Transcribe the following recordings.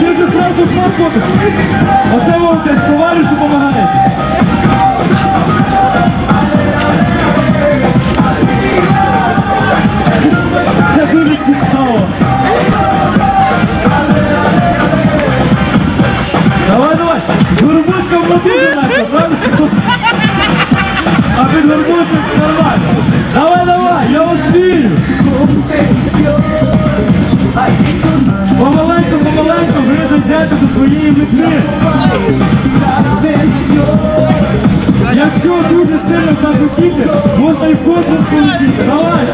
Тільки зразу фотку. Оце вам десь товариш А під горбушком нормально. Давай, давай, я вас вірю. Помаленьку, помаленьку, ви дійдете до своєї мети. Якщо дуже сильно захотіти, можна і космос полетіти. Давай!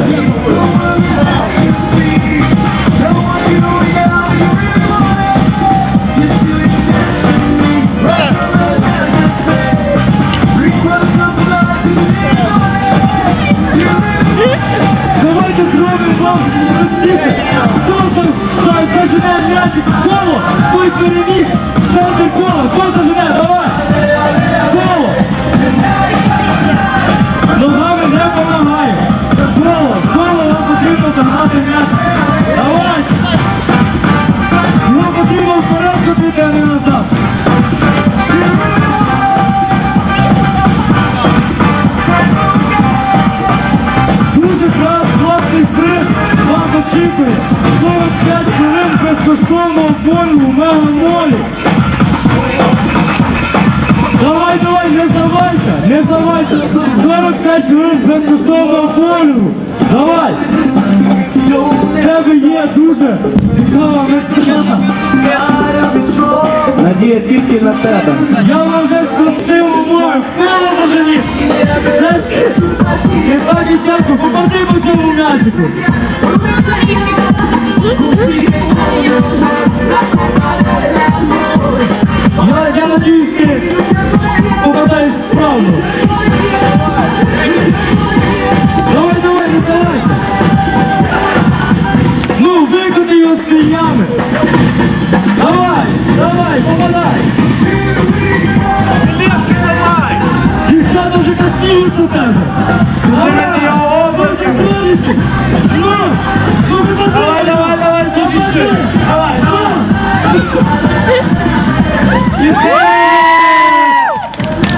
Хто зажене м'ячик в коло, той переміг. Центр кола, безкоштовного болю у мегамолі. Давай, давай, не здавайся, не здавайся. 45 хвилин безкоштовного болю. Давай. В тебе є дуже цікава мистецтва. Надія тільки на тебе. Я вам вже спростив умови, хто може ні? Не так і дякую, попади по цьому м'ячику. голову. Давай, давай, не здавайся. Ну, викути його з ями. Давай, давай, попадай. Ліпки давай. Дівчата вже красиві у тебе. Давай, його облака. Ну, ну, давай, давай, давай, давай, давай, давай, давай, давай, давай, давай, давай, давай, давай, давай, давай, давай, давай, давай,